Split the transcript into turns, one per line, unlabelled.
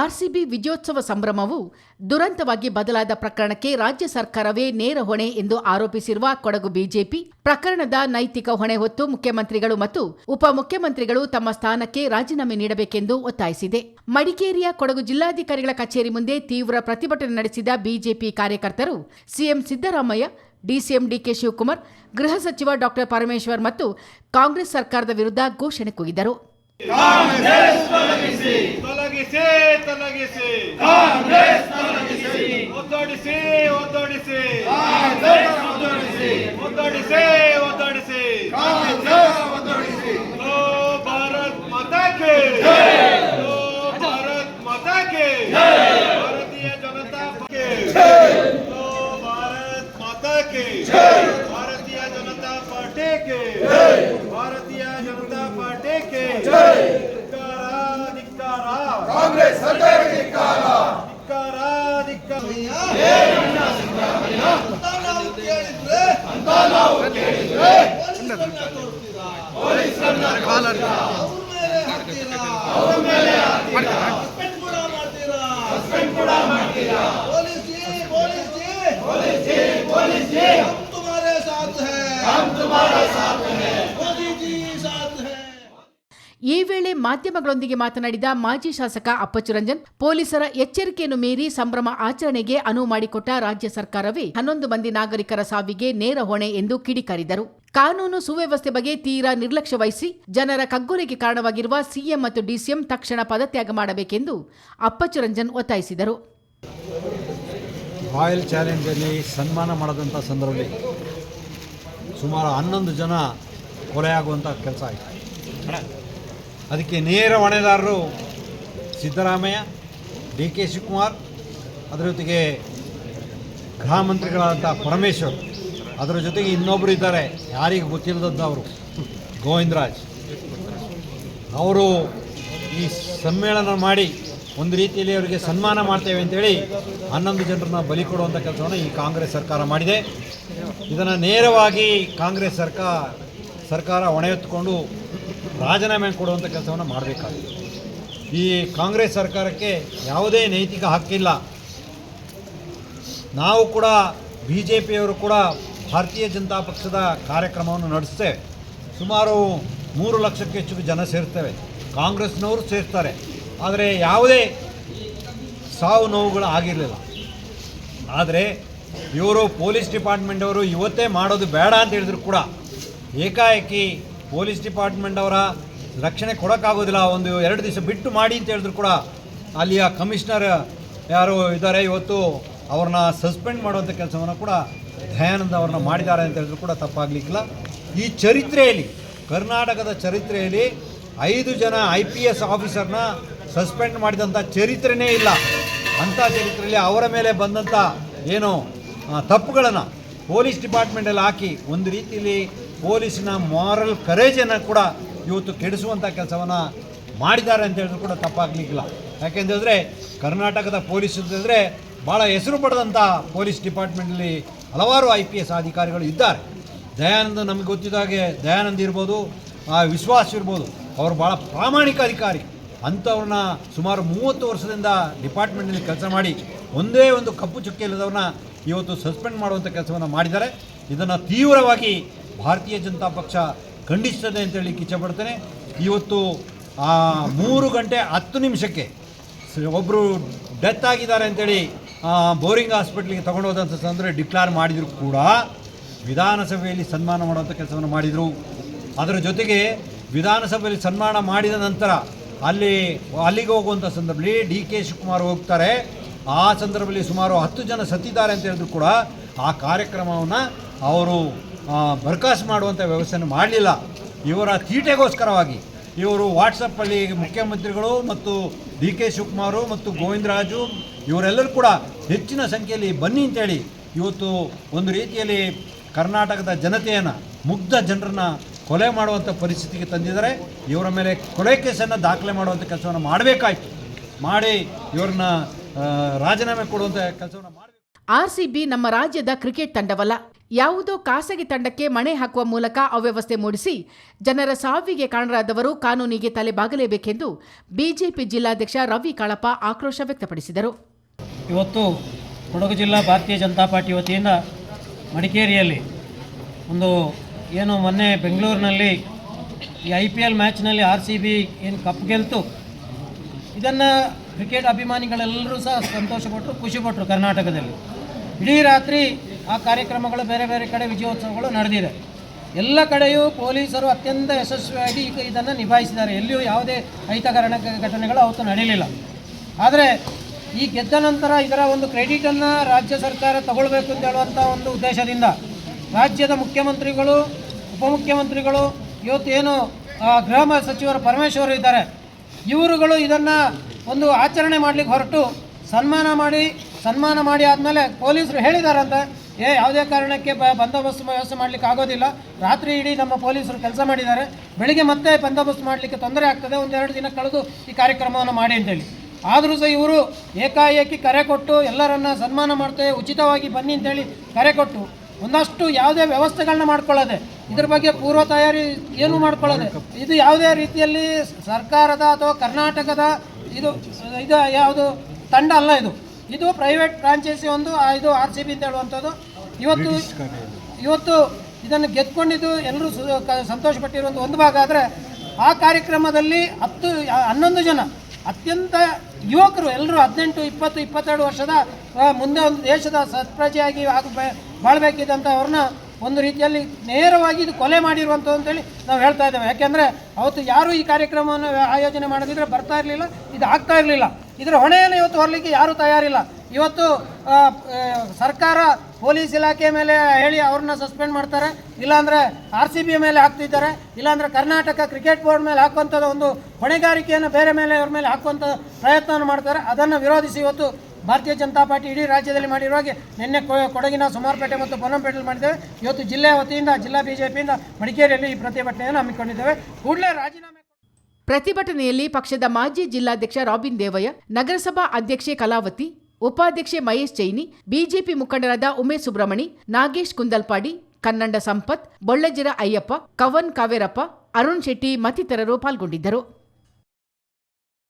RCB ವಿಜಯೋತ್ಸವ ಸಂಭ್ರಮವು ದುರಂತವಾಗಿ ಬದಲಾದ ಪ್ರಕರಣಕ್ಕೆ ರಾಜ್ಯ ಸರ್ಕಾರವೇ ನೇರ ಹೊಣೆ ಎಂದು ಆರೋಪಿಸಿರುವ ಕೊಡಗು ಬಿಜೆಪಿ, ಪ್ರಕರಣದ ನೈತಿಕ ಹೊಣೆ ಹೊತ್ತು ಮುಖ್ಯಮಂತ್ರಿಗಳು ಮತ್ತು ಉಪಮುಖ್ಯಮಂತ್ರಿಗಳು ತಮ್ಮ ಸ್ಥಾನಕ್ಕೆ ರಾಜೀನಾಮೆ ನೀಡಬೇಕೆಂದು ಒತ್ತಾಯಿಸಿದೆ. ಮಡಿಕೇರಿಯ ಕೊಡಗು ಜಿಲ್ಲಾಧಿಕಾರಿಗಳ ಕಚೇರಿ ಮುಂದೆ ತೀವ್ರ ಪ್ರತಿಭಟನೆ ನಡೆಸಿದ ಬಿಜೆಪಿ ಕಾರ್ಯಕರ್ತರು CM Siddaramaiah, DCM D K Shivakumar, ಗೃಹ ಸಚಿವ ಡಾಕ್ಟರ್ ಪರಮೇಶ್ವರ್ ಮತ್ತು ಕಾಂಗ್ರೆಸ್ ಸರ್ಕಾರದ ವಿರುದ್ಧ ಘೋಷಣೆ ಕೂಗಿದರು.
ತೊಲಗಿಸಿ ತೊಲಗಿಸಿ ಒತ್ತೋಡಿಸಿ ಒತ್ತೋಡಿಸಿ ಒತ್ತೋಡಿಸಿ ಒತ್ತೋಡಿಸಿ ಓ ಭಾರತ್ ಮಾತಾ ಕೇ ಓ ಭಾರತ್ ಮಾತಾ ಕೇ ಭಾರತೀಯ ಜನತಾ ಕೆ ಓ ಭಾರತ್ ಮಾತಾ ಕೇ ಭಾರತೀಯ ಜನತಾ ಪಾರ್ಟಿ ಕೆ ಭಾರತೀಯ ಜನತಾ ಪಾರ್ಟಿ ಕೆ ಧಿಕ್ಕಾರ ಧಿಕ್ಕಾರ
ಕಾಂಗ್ರೆಸ್ ಸರ್ಕಾರಕ್ಕೆ ಧಿಕ್ಕಾರ
ಧಿಕ್ಕಾರ ಧಿಕ್ಕಾರ
ಅಂತ ನಾವು ಕೇಳಿದ್ರೆ ಅವ್ರ ಮೇಲೆ ಹಾಕ್ತೀರಾ ಸಸ್ಪೆಂಡ್ ಕೂಡ ಮಾಡ್ತೀರಾ ಪೊಲೀಸ್ ಜಿ ಪೊಲೀಸ್
ಈ ವೇಳೆ ಮಾಧ್ಯಮಗಳೊಂದಿಗೆ ಮಾತನಾಡಿದ ಮಾಜಿ ಶಾಸಕ ಅಪ್ಪಚ್ಚುರಂಜನ್, ಪೊಲೀಸರ ಎಚ್ಚರಿಕೆಯನ್ನು ಮೀರಿ ಸಂಭ್ರಮ ಆಚರಣೆಗೆ ಅನುವು ಮಾಡಿಕೊಟ್ಟ ರಾಜ್ಯ ಸರ್ಕಾರವೇ ಹನ್ನೊಂದು ಮಂದಿ ನಾಗರಿಕರ ಸಾವಿಗೆ ನೇರ ಹೊಣೆ ಎಂದು ಕಿಡಿಕಾರಿದರು. ಕಾನೂನು ಸುವ್ಯವಸ್ಥೆ ಬಗ್ಗೆ ತೀರಾ ನಿರ್ಲಕ್ಷ್ಯ ವಹಿಸಿ ಜನರ ಕಗ್ಗೊಲೆಗೆ ಕಾರಣವಾಗಿರುವ ಸಿಎಂ ಮತ್ತು ಡಿಸಿಎಂ ತಕ್ಷಣ ಪದತ್ಯಾಗ ಮಾಡಬೇಕೆಂದು ಅಪ್ಪಚ್ಚುರಂಜನ್ ಒತ್ತಾಯಿಸಿದರು.
ರಾಯಲ್ ಚಾಲೆಂಜಲ್ಲಿ ಸನ್ಮಾನ ಮಾಡಿದಂಥ ಸಂದರ್ಭದಲ್ಲಿ ಸುಮಾರು ಹನ್ನೊಂದು ಜನ ಕೊಲೆಯಾಗುವಂಥ ಕೆಲಸ ಆಯಿತು. ಅದಕ್ಕೆ ನೇರ ಹೊಣೆದಾರರು ಸಿದ್ದರಾಮಯ್ಯ, ಡಿ ಕೆ ಶಿವಕುಮಾರ್, ಅದರ ಜೊತೆಗೆ ಗೃಹ ಮಂತ್ರಿಗಳಾದಂಥ ಪರಮೇಶ್ವರ್, ಅದರ ಜೊತೆಗೆ ಇನ್ನೊಬ್ಬರು ಇದ್ದಾರೆ, ಯಾರಿಗೆ ಅವರು, ಗೋವಿಂದರಾಜ್. ಅವರು ಈ ಸಮ್ಮೇಳನ ಮಾಡಿ ಒಂದು ರೀತಿಯಲ್ಲಿ ಅವರಿಗೆ ಸನ್ಮಾನ ಮಾಡ್ತೇವೆ ಅಂತೇಳಿ ಹನ್ನೊಂದು ಜನರನ್ನ ಬಲಿ ಕೊಡುವಂಥ ಕೆಲಸವನ್ನು ಈ ಕಾಂಗ್ರೆಸ್ ಸರ್ಕಾರ ಮಾಡಿದೆ. ಇದನ್ನು ನೇರವಾಗಿ ಕಾಂಗ್ರೆಸ್ ಸರ್ಕಾರ ಸರ್ಕಾರ ಹೊಣೆ ಹೊತ್ತುಕೊಂಡು ರಾಜೀನಾಮೆ ಕೊಡುವಂಥ ಕೆಲಸವನ್ನು ಮಾಡಬೇಕಾಗಿದೆ ಈ ಕಾಂಗ್ರೆಸ್ ಸರ್ಕಾರಕ್ಕೆ ಯಾವುದೇ ನೈತಿಕ ಹಕ್ಕಿಲ್ಲ. ನಾವು ಕೂಡ ಬಿ ಜೆ ಪಿಯವರು ಕೂಡ ಭಾರತೀಯ ಜನತಾ ಪಕ್ಷದ ಕಾರ್ಯಕ್ರಮವನ್ನು ನಡೆಸ್ತೇವೆ ಸುಮಾರು ಮೂರು ಲಕ್ಷಕ್ಕೆ ಹೆಚ್ಚು ಜನ ಸೇರ್ತೇವೆ. ಕಾಂಗ್ರೆಸ್ನವರು ಸೇರ್ತಾರೆ. ಆದರೆ ಯಾವುದೇ ಸಾವು ನೋವುಗಳು ಆಗಿರಲಿಲ್ಲ. ಆದರೆ ಇವರು ಪೊಲೀಸ್ ಡಿಪಾರ್ಟ್ಮೆಂಟವರು ಇವತ್ತೇ ಮಾಡೋದು ಬೇಡ ಅಂತ ಹೇಳಿದ್ರು ಕೂಡ ಏಕಾಏಕಿ ಪೊಲೀಸ್ ಡಿಪಾರ್ಟ್ಮೆಂಟ್ ಅವರ ರಕ್ಷಣೆ ಕೊಡೋಕ್ಕಾಗೋದಿಲ್ಲ. ಒಂದು ಎರಡು ದಿವಸ ಬಿಟ್ಟು ಮಾಡಿ ಅಂತ ಹೇಳಿದ್ರು ಕೂಡ ಅಲ್ಲಿಯ ಕಮಿಷನರ್ ಯಾರು ಇದ್ದಾರೆ. ಇವತ್ತು ಅವ್ರನ್ನ ಸಸ್ಪೆಂಡ್ ಮಾಡುವಂಥ ಕೆಲಸವನ್ನು ಕೂಡ ದಯಾನಂದ ಅವ್ರನ್ನ ಮಾಡಿದ್ದಾರೆ ಅಂತ ಹೇಳಿದ್ರು ಕೂಡ ತಪ್ಪಾಗಲಿಕ್ಕಿಲ್ಲ. ಈ ಚರಿತ್ರೆಯಲ್ಲಿ, ಕರ್ನಾಟಕದ ಚರಿತ್ರೆಯಲ್ಲಿ ಐದು ಜನ ಐ ಪಿ ಎಸ್ ಆಫೀಸರ್ನ ಸಸ್ಪೆಂಡ್ ಮಾಡಿದಂಥ ಚರಿತ್ರೆನೇ ಇಲ್ಲ. ಅಂಥ ಚರಿತ್ರೆಯಲ್ಲಿ ಅವರ ಮೇಲೆ ಬಂದಂಥ ಏನು ತಪ್ಪುಗಳನ್ನು ಪೊಲೀಸ್ ಡಿಪಾರ್ಟ್ಮೆಂಟಲ್ಲಿ ಹಾಕಿ ಒಂದು ರೀತಿಯಲ್ಲಿ ಪೊಲೀಸಿನ ಮಾರಲ್ ಕರೇಜನ್ನು ಕೂಡ ಇವತ್ತು ಕೆಡಿಸುವಂಥ ಕೆಲಸವನ್ನು ಮಾಡಿದ್ದಾರೆ ಅಂತ ಹೇಳಿದ್ರು ಕೂಡ ತಪ್ಪಾಗಲಿಕ್ಕಿಲ್ಲ. ಯಾಕೆಂತಂದರೆ ಕರ್ನಾಟಕದ ಪೊಲೀಸ್ ಅಂತಂದರೆ ಭಾಳ ಹೆಸರು ಪಡೆದಂಥ ಪೊಲೀಸ್ ಡಿಪಾರ್ಟ್ಮೆಂಟಲ್ಲಿ ಹಲವಾರು ಐ ಪಿ ಎಸ್ ಅಧಿಕಾರಿಗಳು ಇದ್ದಾರೆ. ದಯಾನಂದ ನಮಗೆ ಗೊತ್ತಿದ್ದ ಹಾಗೆ ದಯಾನಂದ್ ಇರ್ಬೋದು, ಆ ವಿಶ್ವಾಸ್ ಇರ್ಬೋದು, ಅವರು ಭಾಳ ಪ್ರಾಮಾಣಿಕ ಅಧಿಕಾರಿ. ಅಂಥವ್ರನ್ನ ಸುಮಾರು ಮೂವತ್ತು ವರ್ಷದಿಂದ ಡಿಪಾರ್ಟ್ಮೆಂಟ್ನಲ್ಲಿ ಕೆಲಸ ಮಾಡಿ ಒಂದೇ ಒಂದು ಕಪ್ಪು ಚುಕ್ಕೆ ಇಲ್ಲದವ್ರನ್ನ ಇವತ್ತು ಸಸ್ಪೆಂಡ್ ಮಾಡುವಂಥ ಕೆಲಸವನ್ನು ಮಾಡಿದ್ದಾರೆ. ಇದನ್ನು ತೀವ್ರವಾಗಿ ಭಾರತೀಯ ಜನತಾ ಪಕ್ಷ ಖಂಡಿಸ್ತದೆ ಅಂತೇಳಿ ಇಚ್ಛೆಪಡ್ತೇನೆ ಇವತ್ತು ಆ ಮೂರು ಗಂಟೆ ಹತ್ತು ನಿಮಿಷಕ್ಕೆ ಒಬ್ಬರು ಡೆತ್ ಆಗಿದ್ದಾರೆ ಅಂತೇಳಿ ಬೋರಿಂಗ್ ಹಾಸ್ಪಿಟ್ಲಿಗೆ ತಗೊಂಡು ಹೋದಂಥ ಸಂದರ್ಭ ಡಿಕ್ಲೇರ್ ಮಾಡಿದರೂ ಕೂಡ ವಿಧಾನಸಭೆಯಲ್ಲಿ ಸನ್ಮಾನ ಮಾಡುವಂಥ ಕೆಲಸವನ್ನು ಮಾಡಿದರು. ಅದರ ಜೊತೆಗೆ ವಿಧಾನಸಭೆಯಲ್ಲಿ ಸನ್ಮಾನ ಮಾಡಿದ ನಂತರ ಅಲ್ಲಿ ಅಲ್ಲಿಗೆ ಹೋಗುವಂಥ ಸಂದರ್ಭದಲ್ಲಿ ಡಿ ಕೆ ಶಿವಕುಮಾರ್ ಹೋಗ್ತಾರೆ. ಆ ಸಂದರ್ಭದಲ್ಲಿ ಸುಮಾರು ಹತ್ತು ಜನ ಸತ್ತಿದ್ದಾರೆ ಅಂತ ಹೇಳಿದ್ರು ಕೂಡ ಆ ಕಾರ್ಯಕ್ರಮವನ್ನು ಅವರು ಬರ್ಕಾಸ್ ಮಾಡುವಂಥ ವ್ಯವಸ್ಥೆಯನ್ನು ಮಾಡಲಿಲ್ಲ. ಇವರ ತೀಟೆಗೋಸ್ಕರವಾಗಿ. ಇವರು ವಾಟ್ಸಪ್ಪಲ್ಲಿ ಮುಖ್ಯಮಂತ್ರಿಗಳು ಮತ್ತು ಡಿ ಕೆ ಶಿವಕುಮಾರು ಮತ್ತು ಗೋವಿಂದರಾಜು ಇವರೆಲ್ಲರೂ ಕೂಡ ಹೆಚ್ಚಿನ ಸಂಖ್ಯೆಯಲ್ಲಿ ಬನ್ನಿ ಅಂತೇಳಿ ಇವತ್ತು ಒಂದು ರೀತಿಯಲ್ಲಿ ಕರ್ನಾಟಕದ ಜನತೆಯನ್ನು, ಮುಗ್ಧ ಜನರನ್ನ ಕೊಲೆ ಮಾಡುವಂಥ ಪರಿಸ್ಥಿತಿಗೆ ತಂದಿದ್ದಾರೆ. ಇವರ ಮೇಲೆ ಕೊಲೆ ಕೇಸನ್ನು ದಾಖಲೆ ಮಾಡುವಂಥ ಕೆಲಸವನ್ನು ಮಾಡಬೇಕಾಯಿತು. ಮಾಡಿ ಇವ್ರನ್ನ ರಾಜೀನಾಮೆ ಕೊಡುವಂಥ ಕೆಲಸವನ್ನು ಮಾಡಬೇಕು.
ಆರ್ಸಿಬಿ ನಮ್ಮ ರಾಜ್ಯದ ಕ್ರಿಕೆಟ್ ತಂಡವಲ್ಲ. ಯಾವುದೋ ಖಾಸಗಿ ತಂಡಕ್ಕೆ ಮಣೆ ಹಾಕುವ ಮೂಲಕ ಅವ್ಯವಸ್ಥೆ ಮೂಡಿಸಿ ಜನರ ಸಾವಿಗೆ ಕಾರಣರಾದವರು ಕಾನೂನಿಗೆ ತಲೆಬಾಗಲೇಬೇಕೆಂದು ಬಿಜೆಪಿ ಜಿಲ್ಲಾಧ್ಯಕ್ಷ ರವಿ ಕಾಳಪ್ಪ ಆಕ್ರೋಶ ವ್ಯಕ್ತಪಡಿಸಿದರು.
ಇವತ್ತು ಕೊಡಗು ಜಿಲ್ಲಾ ಭಾರತೀಯ ಜನತಾ ಪಾರ್ಟಿ ವತಿಯಿಂದ ಮಡಿಕೇರಿಯಲ್ಲಿ ಒಂದು ಏನು ಮೊನ್ನೆ ಬೆಂಗಳೂರಿನಲ್ಲಿ ಈ ಐ ಪಿ ಎಲ್ ಮ್ಯಾಚ್ನಲ್ಲಿ ಆರ್ ಸಿ ಬಿ ಏನು ಕಪ್ ಗೆಲ್ತು ಇದನ್ನು ಕ್ರಿಕೆಟ್ ಅಭಿಮಾನಿಗಳೆಲ್ಲರೂ ಸಹ ಸಂತೋಷಪಟ್ಟರು ಖುಷಿಪಟ್ಟರು ಕರ್ನಾಟಕದಲ್ಲಿ. ಇಡೀ ರಾತ್ರಿ ಆ ಕಾರ್ಯಕ್ರಮಗಳು ಬೇರೆ ಬೇರೆ ಕಡೆ ವಿಜಯೋತ್ಸವಗಳು ನಡೆದಿದೆ. ಎಲ್ಲ ಕಡೆಯೂ ಪೊಲೀಸರು ಅತ್ಯಂತ ಯಶಸ್ವಿಯಾಗಿ ಈಗ ಇದನ್ನು ನಿಭಾಯಿಸಿದ್ದಾರೆ. ಎಲ್ಲಿಯೂ ಯಾವುದೇ ಅಹಿತಕರಣ ಘಟನೆಗಳು ಅವತ್ತು ನಡೆಯಲಿಲ್ಲ ಆದರೆ ಈ ಗೆದ್ದ ನಂತರ ಇದರ ಒಂದು ಕ್ರೆಡಿಟನ್ನು ರಾಜ್ಯ ಸರ್ಕಾರ ತಗೊಳ್ಬೇಕು ಅಂತ ಹೇಳುವಂಥ ಒಂದು ಉದ್ದೇಶದಿಂದ ರಾಜ್ಯದ ಮುಖ್ಯಮಂತ್ರಿಗಳು ಉಪಮುಖ್ಯಮಂತ್ರಿಗಳು ಇವತ್ತು ಏನು ಆ, ಗೃಹ ಸಚಿವರು ಪರಮೇಶ್ವರ್ ಇದ್ದಾರೆ. ಇವರುಗಳು ಇದನ್ನು ಒಂದು ಆಚರಣೆ ಮಾಡಲಿಕ್ಕೆ ಹೊರಟು ಸನ್ಮಾನ ಮಾಡಿ ಸನ್ಮಾನ ಮಾಡಿ ಆದಮೇಲೆ ಪೊಲೀಸರು ಹೇಳಿದಾರಂತೆ, ಏ, ಯಾವುದೇ ಕಾರಣಕ್ಕೆ ಬ, ಬಂದೋಬಸ್ತ್ ವ್ಯವಸ್ಥೆ ಮಾಡಲಿಕ್ಕೆ ಆಗೋದಿಲ್ಲ. ರಾತ್ರಿ ಇಡೀ ನಮ್ಮ ಪೊಲೀಸರು ಕೆಲಸ ಮಾಡಿದ್ದಾರೆ. ಬೆಳಿಗ್ಗೆ ಮತ್ತೆ ಬಂದೋಬಸ್ತ್ ಮಾಡಲಿಕ್ಕೆ ತೊಂದರೆ ಆಗ್ತದೆ. ಒಂದೆರಡು ದಿನ ಕಳೆದು ಈ ಕಾರ್ಯಕ್ರಮವನ್ನು ಮಾಡಿ ಅಂತೇಳಿ. ಆದರೂ ಸಹ ಇವರು ಏಕಾಏಕಿ ಕರೆ ಕೊಟ್ಟು ಎಲ್ಲರನ್ನ ಸನ್ಮಾನ ಮಾಡ್ತೇವೆ, ಉಚಿತವಾಗಿ ಬನ್ನಿ ಅಂತೇಳಿ ಕರೆ ಕೊಟ್ಟು ಒಂದಷ್ಟು ಯಾವುದೇ ವ್ಯವಸ್ಥೆಗಳನ್ನ ಮಾಡ್ಕೊಳ್ಳೋದೆ. ಇದ್ರ ಬಗ್ಗೆ ಪೂರ್ವ ತಯಾರಿ ಏನು ಮಾಡ್ಕೊಳ್ಳೋದೆ. ಇದು ಯಾವುದೇ ರೀತಿಯಲ್ಲಿ ಸರ್ಕಾರದ ಅಥವಾ ಕರ್ನಾಟಕದ ಇದು ಇದು ಯಾವುದು ತಂಡ ಅಲ್ಲ ಇದು. ಇದು ಪ್ರೈವೇಟ್ ಫ್ರಾಂಚೈಸಿ ಒಂದು ಇದು ಆರ್ ಸಿ ಬಿ ಅಂತ ಹೇಳುವಂಥದ್ದು. ಇವತ್ತು ಇವತ್ತು ಇದನ್ನು ಗೆದ್ಕೊಂಡಿದ್ದು ಎಲ್ಲರೂ ಸಂತೋಷ ಪಟ್ಟಿರುವಂಥ ಸಂತೋಷಪಟ್ಟಿರುವಂಥ ಒಂದು ಭಾಗ ಆದರೆ ಆ ಕಾರ್ಯಕ್ರಮದಲ್ಲಿ ಹತ್ತು ಹನ್ನೊಂದು ಜನ ಅತ್ಯಂತ ಯುವಕರು ಎಲ್ಲರೂ ಹದಿನೆಂಟು ಇಪ್ಪತ್ತು ಇಪ್ಪತ್ತೆರಡು ವರ್ಷದ ಮುಂದೆ ಒಂದು ದೇಶದ ಸತ್ಪ್ರಜೆಯಾಗಿ ಆಗ ಬಾಳ್ಬೇಕಿದ್ದಂಥವ್ರನ್ನ ಒಂದು ರೀತಿಯಲ್ಲಿ ನೇರವಾಗಿ ಇದು ಕೊಲೆ ಮಾಡಿರುವಂಥದ್ದು ಅಂತೇಳಿ ನಾವು ಹೇಳ್ತಾ ಇದ್ದೇವೆ. ಯಾಕೆಂದರೆ ಅವತ್ತು ಯಾರು ಈ ಕಾರ್ಯಕ್ರಮವನ್ನು ಆಯೋಜನೆ ಮಾಡದಿದ್ರೆ ಬರ್ತಾ ಇರಲಿಲ್ಲ, ಇದು ಆಗ್ತಾ ಇರಲಿಲ್ಲ. ಇದರ ಹೊಣೆಯನ್ನು ಇವತ್ತು ಹೊರಲಿಕ್ಕೆ ಯಾರೂ ತಯಾರಿಲ್ಲ. ಇವತ್ತು ಸರ್ಕಾರ ಪೊಲೀಸ್ ಇಲಾಖೆ ಮೇಲೆ ಹೇಳಿ ಅವ್ರನ್ನ ಸಸ್ಪೆಂಡ್ ಮಾಡ್ತಾರೆ. ಇಲ್ಲಾಂದರೆ ಆರ್ ಸಿ ಬಿ ಮೇಲೆ ಹಾಕ್ತಿದ್ದಾರೆ. ಇಲ್ಲಾಂದರೆ ಕರ್ನಾಟಕ ಕ್ರಿಕೆಟ್ ಬೋರ್ಡ್ ಮೇಲೆ ಹಾಕುವಂಥದ್ದು ಒಂದು ಹೊಣೆಗಾರಿಕೆಯನ್ನು ಬೇರೆ ಮೇಲೆ ಅವ್ರ ಮೇಲೆ ಹಾಕುವಂಥ ಪ್ರಯತ್ನವನ್ನು ಮಾಡ್ತಾರೆ. ಅದನ್ನು ವಿರೋಧಿಸಿ ಇವತ್ತು ಭಾರತೀಯ ಜನತಾ ಪಾರ್ಟಿ ಇಡೀ ರಾಜ್ಯದಲ್ಲಿ ಮಾಡಿರುವಾಗೆ ನಿನ್ನೆ ಕೊ- ಕೊಡಗಿನ ಸುಮಾರುಪೇಟೆ ಮತ್ತು ಪೊನ್ನಂಪೇಟೆಯಲ್ಲಿ ಮಾಡಿದ್ದೇವೆ. ಇವತ್ತು ಜಿಲ್ಲೆಯ ವತಿಯಿಂದ, ಜಿಲ್ಲಾ ಬಿಜೆಪಿಯಿಂದ ಮಡಿಕೇರಿಯಲ್ಲಿ ಈ ಪ್ರತಿಭಟನೆಯನ್ನು ಹಮ್ಮಿಕೊಂಡಿದ್ದೇವೆ. ಕೂಡಲೇ ರಾಜೀನಾಮೆ
ಪ್ರತಿಭಟನೆಯಲ್ಲಿ ಪಕ್ಷದ ಮಾಜಿ ಜಿಲ್ಲಾಧ್ಯಕ್ಷ ರಾಬಿನ್ ದೇವಯ್ಯ, ನಗರಸಭಾ ಅಧ್ಯಕ್ಷೆ ಕಲಾವತಿ, ಉಪಾಧ್ಯಕ್ಷೆ ಮಹೇಶ್ ಚೈನಿ ಬಿಜೆಪಿ ಮುಖಂಡರಾದ ಉಮೇಶ್ ಸುಬ್ರಹ್ಮಣಿ, ನಾಗೇಶ್ ಕುಂದಲ್ಪಾಡಿ, ಕನ್ನಡ ಸಂಪತ್ ಬೊಳ್ಳಜಿರ ಅಯ್ಯಪ್ಪ, ಕವನ್ ಕಾವೇರಪ್ಪ, ಅರುಣ್ ಶೆಟ್ಟಿ ಮತ್ತಿತರರು ಪಾಲ್ಗೊಂಡಿದ್ದರು.